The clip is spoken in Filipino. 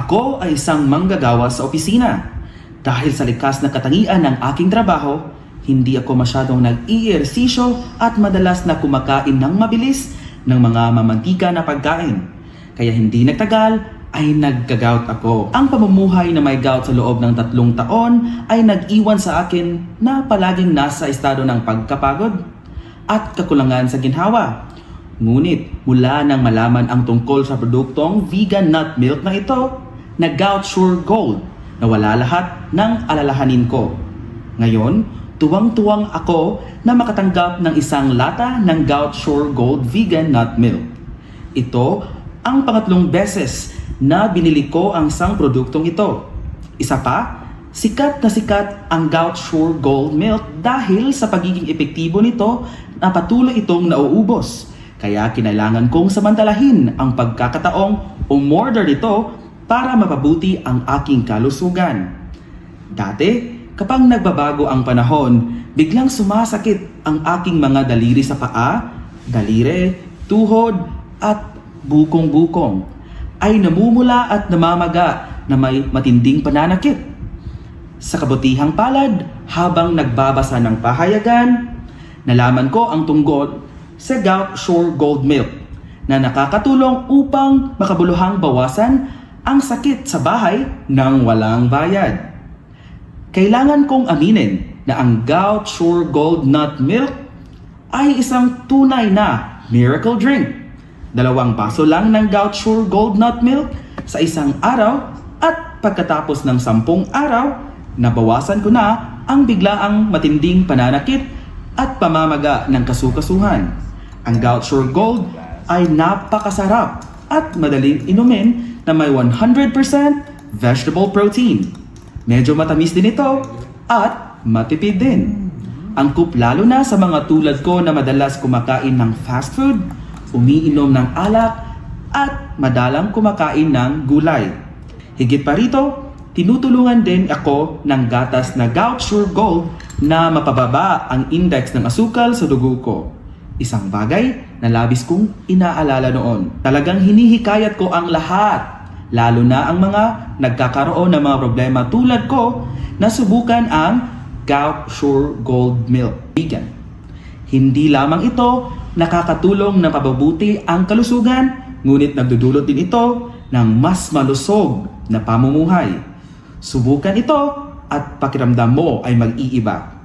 Ako ay isang manggagawa sa opisina. Dahil sa likas na katangian ng aking trabaho, hindi ako masyadong nag-iiyersisyo at madalas na kumakain ng mabilis ng mga mamantika na pagkain. Kaya hindi nagtagal ay nagka-gout ako. Ang pamumuhay na may gout sa loob ng tatlong taon ay nag-iwan sa akin na palaging nasa estado ng pagkapagod at kakulangan sa ginhawa. Ngunit mula nang malaman ang tungkol sa produktong vegan nut milk na ito, na Gout Sure Gold, nawala lahat ng alalahanin ko. Ngayon, tuwang-tuwang ako na makatanggap ng isang lata ng Gout Sure Gold Vegan Nut Milk. Ito ang pangatlong beses na binili ko ang isang produktong ito. Isa pa, sikat na sikat ang Gout Sure Gold Milk dahil sa pagiging epektibo nito na patuloy itong nauubos. Kaya kinailangan kong samantalahin ang pagkakataong umorder nito para mapabuti ang aking kalusugan. Dati, kapag nagbabago ang panahon, biglang sumasakit ang aking mga daliri sa paa, daliri, tuhod, at bukong-bukong. Ay namumula at namamaga na may matinding pananakit. Sa kabutihang palad, habang nagbabasa ng pahayagan, nalaman ko ang tungkol sa Gout Sure Gold Milk na nakakatulong upang makabuluhang bawasan ang sakit sa bahay ng walang bayad. Kailangan kong aminin na ang Gout Sure Gold Nut Milk ay isang tunay na miracle drink. Dalawang baso lang ng Gout Sure Gold Nut Milk sa isang araw at pagkatapos ng sampung araw, nabawasan ko na ang biglaang matinding pananakit at pamamaga ng kasukasuhan. Ang Gout Sure Gold ay napakasarap at madaling inumin na may 100% vegetable protein. Medyo matamis din ito at matipid din. Angkop lalo na sa mga tulad ko na madalas kumakain ng fast food, umiinom ng alak, at madalang kumakain ng gulay. Higit pa rito, tinutulungan din ako ng gatas na Gout Sure Gold na mapababa ang index ng asukal sa dugo ko. Isang bagay na labis kong inaalala noon. Talagang hinihikayat ko ang lahat, lalo na ang mga nagkakaroon ng mga problema tulad ko na subukan ang Gout Sure Gold Milk Vegan. Hindi lamang ito nakakatulong na pababuti ang kalusugan, ngunit nagdudulot din ito ng mas malusog na pamumuhay. Subukan ito at pakiramdam mo ay mag-iiba.